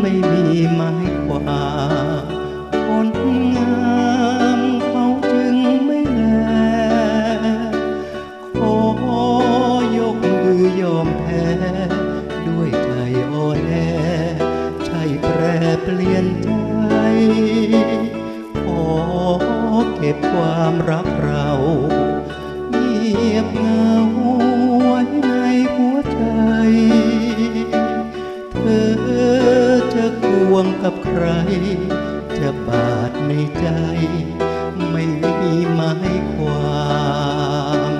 ไม่มีไม้กว่า คนงามเขาจึงไม่แล ขอยกมือยอมแพ้ ด้วยใจอ่อนแอใช่แปรเปลี่ยนใจ ขอเก็บความรักเรา วงกับใคร จะบาดในใจ ไม่มีหมายความ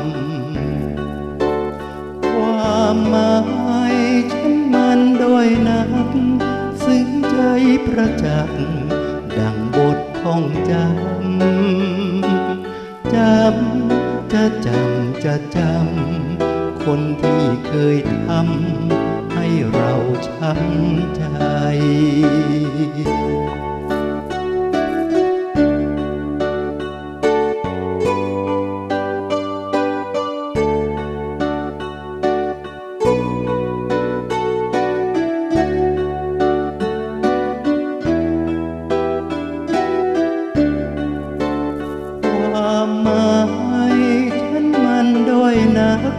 ความหมายฉันมันด้อยนัก ซึ้งใจประจักษ์ดังบทท่องจำจำจะจำจะจำคนที่เคยทำ ให้เราช้ำใจ ความหมายฉันมันด้อยนัก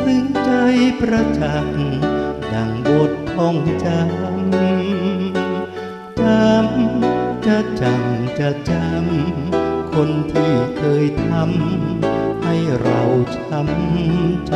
ซึ้งใจประจักษ์ ดังบทท่องจำจำจะจำจะจำคนที่เคยทำให้เราช้ำใจ